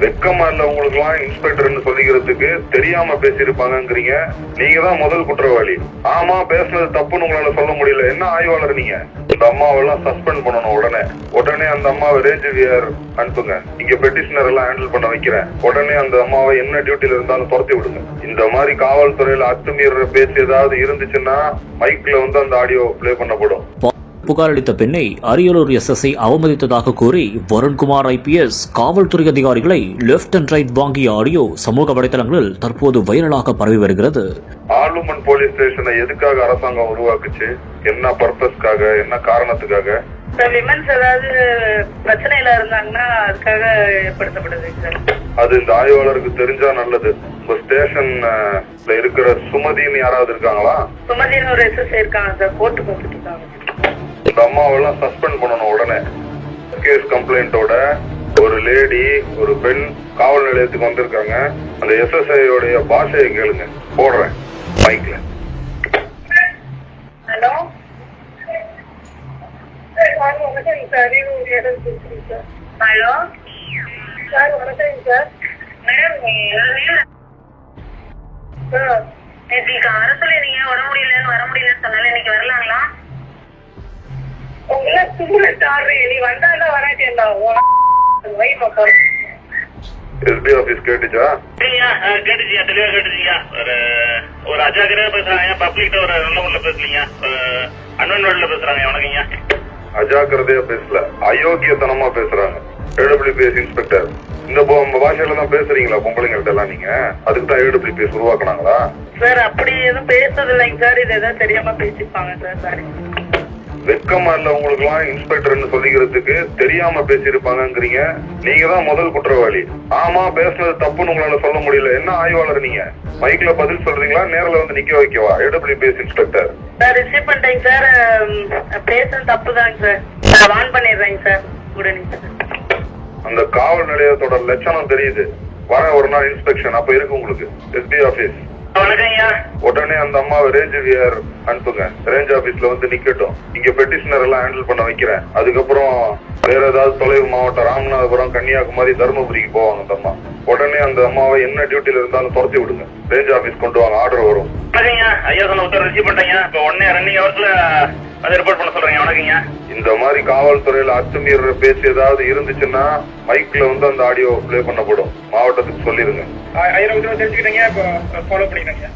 வெக்கமா இல்ல உங்களுக்கு எல்லாம் இன்ஸ்பெக்டர்னு சொல்லிக்கிறதுக்கு தெரியாம பேசியிருப்பாங்கங்கிறீங்க. நீங்க தான் முதல் குற்றவாளி. ஆமா பேசுனது தப்புன்னு உங்களால சொல்ல முடியல. என்ன ஆய்வாளர் நீங்க? இந்த அம்மாவெல்லாம் சஸ்பெண்ட் பண்ணணும் உடனே. உடனே அந்த அம்மாவை ரேஞ்ச் வியர் அனுப்புங்க. இங்க பெட்டிஷனர் எல்லாம் ஹேண்டில் பண்ண வைக்கிறேன். உடனே அந்த அம்மாவை என்ன டியூட்டில இருந்தாலும் துரத்தி விடுங்க. இந்த மாதிரி காவல்துறையில அத்துமீற பேசி ஏதாவது இருந்துச்சுன்னா மைக்ல வந்து அந்த ஆடியோ ப்ளே பண்ணப்படும். புகார் அளித்த பெண்ணை அரியலூர் எஸ்எஸ்ஐ அவமதித்ததாக கூறி வருண்குமார் ஐபிஎஸ் காவல்துறை அதிகாரிகளை லெப்ட் அண்ட் ரைட் வாங்கிய ஆடியோ சமூக வலைதளங்களில் தற்போது வைரலாக பரவி வருகிறது. ஆலுமன் போலீஸ் ஸ்டேஷனை எதுக்காக அரசாங்கம் உருவாக்குச்சு? என்ன பர்பஸ்க்காக? என்ன காரணத்துக்காக? விமன்ஸ் ஏதாவது பிரச்சனையில இருந்தாங்கன்னா அதுக்காக ஏற்படுத்தப்படுது சார். அது இந்த ஆய்வாளருக்கு தெரிஞ்சா நல்லது. உங்க ஸ்டேஷன்ல இருக்கிற சுமதின்னு யாராவது இருக்காங்களா? சுமதினு ஒரு எஸ்எஸ் இருக்காங்க சார். கோர்ட்டு கொடுத்துட்டு இருக்காங்க. அம்மாவெல்லாம் சஸ்பெண்ட் பண்ணணும் உடனே. கேஸ் கம்ப்ளைண்டோட ஒரு லேடி ஒரு பெண் காவல் நிலையத்துக்கு வந்திருக்காங்க. அந்த எஸ்எஸ்ஐ உடைய பாஷையை கேளுங்க. போடுறேன். மைக்ல ஹலோ சார் வணக்கம் சார் சார் ஹலோ சார் வணக்கம் சார் மேடம் சார் நேற்று அரசுல நீங்க வர முடியலன்னு வர முடியலன்னு சொன்னால இன்னைக்கு வரலாங்களா? எஸ்பி ஆபீஸ் கேட்டுச்சா? கேட்டுச்சியா? தெளிவா கேட்டுச்சியா? ஒரு ஒரு அஜாக்கிரதா பேசுறாங்க. பப்ளிக்ட்ட ஒரு நல்ல முறையில பேசலீங்க அன்வன் வேர்ல்ட்ல பேசுறாங்க வணக்கங்க அஜாக்கிரதையா பேசல. அயோக்கியத்தனமா பேசுறாங்க. ஏடபிள்யூபிஎஸ் இன்ஸ்பெக்டர் இந்த பாஷையில தான் பேசுறீங்களா? பொம்பளைங்கள்ட்ட எல்லாம் நீங்க? அதுக்கு தான் ஏடபிள்யூபிஎஸ் உருவாக்குனாங்களா? சார் அப்படி எதுவும் பேசுறது இல்லைங்க சார். இது ஏதாவது தெரியாம பேசிப்பாங்க சார். சாரி வெக்கமா இல்ல உங்களுக்கு எல்லாம் இன்ஸ்பெக்டர்னு சொல்லிக்கிறதுக்கு தெரியாம பேசியிருப்பாங்கங்கிறீங்க. நீங்க தான் முதல் குற்றவாளி. ஆமா பேசுனது தப்புன்னு உங்களால சொல்ல முடியல. என்ன ஆய்வாளர் நீங்க? மைக்ல பதில் சொல்றீங்களா? நேர்ல வந்து நிக்க வைக்கவா? AWPS inspector. சார் ரிசீவ் பண்ணிட்டேங்க சார் பேசுறது தப்பு தாங்க சார் நான் வான் பண்ணிடுறேங்க சார் உடனே அந்த காவல் நிலையத்தோட லட்சணம் தெரியுது. வர ஒரு நாள் இன்ஸ்பெக்ஷன் அப்ப இருக்கு உங்களுக்கு. எஸ்பி ஆபீஸ் உடனே அந்த அம்மாவை ரேஞ்ச் வியர் அனுப்புங்க. ரேஞ்ச் ஆபீஸ்ல வந்து நிக்கட்டும். இங்க பெட்டிஷனர் எல்லாம் ஹேண்டில் பண்ண வைக்கிறேன். அதுக்கப்புறம் வேற ஏதாவது தொலைவு மாவட்டம் ராமநாதபுரம் கன்னியாகுமரி தருமபுரிக்கு போவாங்க அந்த அம்மா. உடனே அந்த அம்மாவை என்ன டியூட்டில இருந்தாலும் துரத்தி விடுங்க. ரேஞ்ச் ஆபீஸ் கொண்டு வாங்க. ஆர்டர் வரும். ஐயா. சொன்ன உத்தரவு ரிசீவ் பண்ணிட்டேங்க இப்போ ஒன்னே ரன்னிங் ஹவர்ஸ்ல அதை ரிப்போர்ட் பண்ண சொல்றேங்க வணக்கங்க. இந்த மாதிரி காவல்துறையில அத்துமீற பேசி ஏதாவது இருந்துச்சுன்னா மைக்ல வந்து அந்த ஆடியோ ப்ளே பண்ணப்படும். மாவட்டத்துக்கு சொல்லிருங்க ஐயா தெரிஞ்சுக்கிட்டீங்க ஃபாலோ பண்ணிக்கிறேங்க.